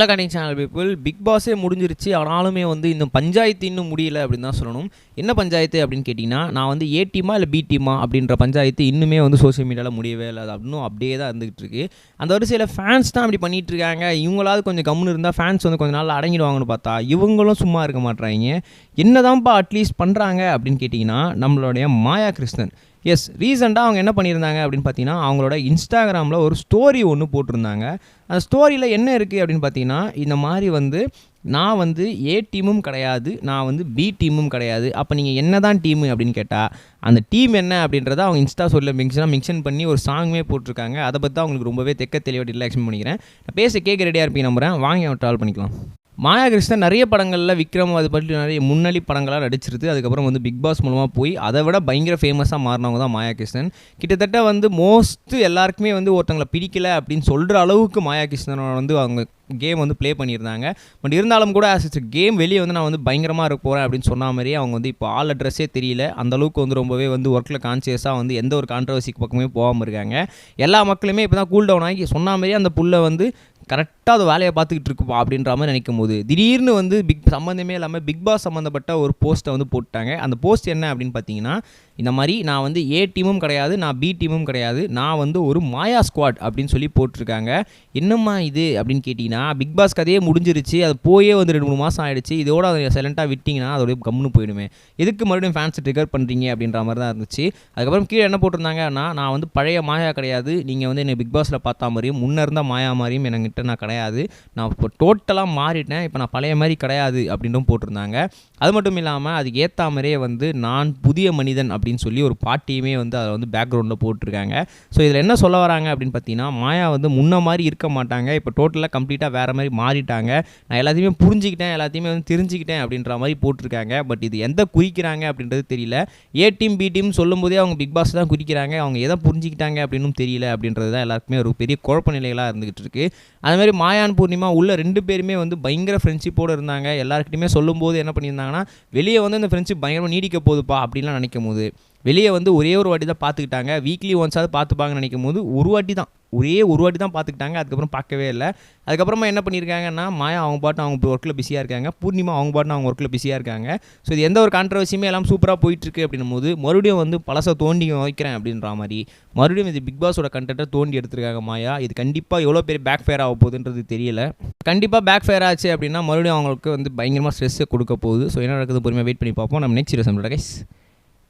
Hello கண்டிங் channel people big பாஸே முடிஞ்சிருச்சு ஆனாலுமே வந்து இன்னும் பஞ்சாயத்து இன்னும் முடியல அப்படின்னு தான் சொல்லணும். என்ன பஞ்சாயத்து அப்படின்னு கேட்டிங்கன்னா நான் வந்து ஏ டீமா இல்லை பி டீமா அப்படின்ற பஞ்சாயத்து இன்னுமே வந்து சோஷியல் மீடியாவில் முடியவே இல்லை. அது இன்னும் அப்படியே தான் இருந்துகிட்டு இருக்கு. அந்த வரிசையில் ஃபேன்ஸ் தான் அப்படி பண்ணிட்டு இருக்காங்க. இவங்களாவது கொஞ்சம் கம்முன்னு இருந்தால் ஃபேன்ஸ் வந்து கொஞ்ச நாள் அடங்கிடுவாங்கன்னு பார்த்தா இவங்களும் சும்மா இருக்க மாட்றாங்க. என்னதான்ப்பா அட்லீஸ்ட் பண்ணுறாங்க அப்படின்னு கேட்டிங்கன்னா நம்மளுடைய மாயா கிருஷ்ணன். எஸ் ரீசெண்டாக அவங்க என்ன பண்ணியிருந்தாங்க அப்படின்னு பார்த்தீங்கன்னா அவங்களோட இன்ஸ்டாகிராமில் ஒரு ஸ்டோரி ஒன்று போட்டிருந்தாங்க. அந்த ஸ்டோரியில் என்ன இருக்குது அப்படின்னு பார்த்தீங்கன்னா இந்த மாதிரி வந்து நான் வந்து ஏ டீமும் கிடையாது நான் வந்து பி டீமும் கிடையாது. அப்போ நீங்கள் என்ன தான் டீமு அப்படின்னு கேட்டால் அந்த டீம் என்ன அப்படின்றத அவங்க இன்ஸ்டா சொல்ல மிக்சனாக மிக்சன் பண்ணி ஒரு சாங்குமே போட்டிருக்காங்க. அதை பற்றி அவங்களுக்கு ரொம்பவே தெக்க தெளிவாக ரிலாக்ஷன் பண்ணிக்கிறேன். நான் பேச கேட்க ரெடியாக இருப்பீங்க நம்புகிறேன் வாங்கி அவன் ட்ராவல் பண்ணிக்கலாம். மாயாகிருஷ்ணன் நிறைய படங்களில் விக்ரம் அது பற்றி நிறைய முன்னணி படங்களாக நடிச்சிருது. அதுக்கப்புறம் வந்து பிக் பாஸ் மூலமாக போய் அதை விட பயங்கர ஃபேமஸாக மாறினவங்க தான் மாயாகிருஷ்ணன் கிட்டத்தட்ட வந்து மோஸ்ட் எல்லாருக்குமே வந்து ஒருத்தங்களை பிடிக்கல அப்படின்னு சொல்கிற அளவுக்கு மாயாகிருஷ்ணனோட வந்து அவங்க கேம் வந்து ப்ளே பண்ணியிருந்தாங்க. பட் இருந்தாலும் கூட ஆஸ் இட்ஸ் கேம் வெளியே வந்து நான் வந்து பயங்கரமாக இருக்க போகிறேன் அப்படின்னு சொன்ன மாதிரியே அவங்க வந்து இப்போ ஆள் அட்ரஸே தெரியல. அந்த அளவுக்கு வந்து ரொம்பவே வந்து ஒர்க்கில் கான்சியஸாக வந்து எந்த ஒரு கான்ட்ரவர்சிக்கு பக்கமே போகாமல் இருக்காங்க. எல்லா மக்களுமே இப்போ தான் கூல் டவுன் ஆகி சொன்ன மாதிரியே அந்த புல்லை வந்து கரெக்டாக அது வேலையை பார்த்துக்கிட்டு இருக்குப்பா அப்படின்ற மாதிரி நினைக்கும் போது திடீர்னு வந்து பிக் சம்மந்தமே இல்லாமல் பிக் பாஸ் சம்மந்தப்பட்ட ஒரு போஸ்ட்டை வந்து போட்டாங்க அந்த போஸ்ட் என்ன அப்படின்னு பார்த்தீங்கன்னா இந்த மாதிரி நான் வந்து ஏ டீமும் கிடையாது நான் பி டீமும் கிடையாது. நான் வந்து ஒரு மாயா ஸ்குவாட் அப்படின்னு சொல்லி போட்டிருக்காங்க. என்னம்மா இது அப்படின்னு கேட்டிங்கன்னா பிக் பாஸ் கதையே முடிஞ்சிருச்சு. அது போயே வந்து ரெண்டு மூணு மாதம் ஆயிடுச்சு. இதோட அதை சைலண்ட்டாக விட்டிங்கன்னா அதோடய கம்முன்னு போயிடுமே. எதுக்கு மறுபடியும் ஃபேன்ஸ் ட்ரிகர் பண்ணுறீங்க அப்படின்ற மாதிரி தான் இருந்துச்சு. அதுக்கப்புறம் கீழே என்ன போட்டிருந்தாங்கன்னா நான் வந்து பழைய மாயா கிடையாது. நீங்கள் வந்து என்னை பிக் பாஸில் பார்த்தா மாதிரியும் முன்னே இருந்த மாயா மாதிரியும் என்கிட்ட நான் கிடையாது. நான் இப்போ டோட்டலாக மாறிட்டேன். இப்போ நான் பழைய மாதிரி கிடையாது அப்படின்னும் போட்டிருந்தாங்க. அது மட்டும் இல்லாமல் அதுக்கு ஏற்ற மாதிரியே வந்து நான் புதிய மனிதன் அப்படி அப்படின்னு சொல்லி ஒரு பாட்டியுமே வந்து அதை வந்து பேக்ரவுண்டில் போட்டிருக்காங்க. ஸோ இதில் என்ன சொல்ல வராங்க அப்படின்னு பார்த்தீங்கன்னா மாயா வந்து முன்ன மாதிரி இருக்க மாட்டாங்க. இப்போ டோட்டலாக கம்ப்ளீட்டாக வேறு மாதிரி மாறிட்டாங்க. நான் எல்லாத்தையுமே புரிஞ்சுக்கிட்டேன் எல்லாத்தையுமே வந்து தெரிஞ்சுக்கிட்டேன் அப்படின்ற மாதிரி போட்டிருக்காங்க. பட் இது எந்த குறிக்கிறாங்க அப்படின்றது தெரியல. ஏ டீம் பி டீம் சொல்லும்போதே அவங்க பிக் பாஸ் தான் குறிக்கிறாங்க. அவங்க எதை புரிஞ்சுக்கிட்டாங்க அப்படின்னும் தெரியல அப்படின்றது தான் எல்லாருக்குமே ஒரு பெரிய குழப்ப நிலைகளாக இருந்துகிட்டு இருக்கு. அதுமாதிரி மாயான் பூர்ணிமா உள்ள ரெண்டு பேருமே வந்து பயங்கர ஃப்ரெண்ட்ஷிப்போடு இருந்தாங்க. எல்லாருக்கிட்டையுமே சொல்லும்போது என்ன பண்ணியிருந்தாங்கன்னா வெளியே வந்து அந்த ஃப்ரெண்ட்ஷிப் பயங்கரமாக நீடிக்க போகுதுப்பா அப்படின்லாம் நினைக்கும் போது வெளியே வந்து ஒரே ஒரு வாட்டி தான் பார்த்துக்கிட்டாங்க. வீக்லி ஒன்ஸாவது பார்த்துப்பாங்கன்னு நினைக்கும் போது ஒரு வாட்டி தான். ஒரே ஒரு வாட்டி தான் பார்த்துக்கிட்டாங்க. அதுக்கப்புறம் பார்க்கவே இல்லை. அதுக்கப்புறமா என்ன பண்ணியிருக்காங்கன்னா மாயா அவங்க பாட்டு அவங்க ஒர்க்கில் பிஸியாக இருக்காங்க. பூர்ணிமா அவங்க பாட்டு அவங்க ஒர்க்கில் பிஸியாக இருக்காங்க. ஸோ இது எந்த ஒரு கான்ட்ரவர்சியுமே எல்லாம் சூப்பராக போயிட்டுருக்கு அப்படின்னும் போது மறுபடியும் வந்து பழசை தோண்டி வைக்கிறேன் அப்படின்ற மாதிரி மறுபடியும் இது பிக் பாஸோட கண்டென்ட்டை தோண்டி எடுத்திருக்காங்க மாயா. இது கண்டிப்பாக எவ்வளோ பெரிய பேக் ஃபேர் ஆக போகுதுன்றது தெரியல. கண்டிப்பாக பேக் ஃபேர் ஆச்சு அப்படின்னா மறுபடியும் அவங்களுக்கு வந்து பயங்கரமாக ஸ்ட்ரெஸ்ஸை கொடுக்க போகுது. ஸோ என்ன நடக்குது பொறுமையாக வெயிட் பண்ணி பார்ப்போம். நம்ம நெக்ஸ்ட் சீரியஸ் கைஸ்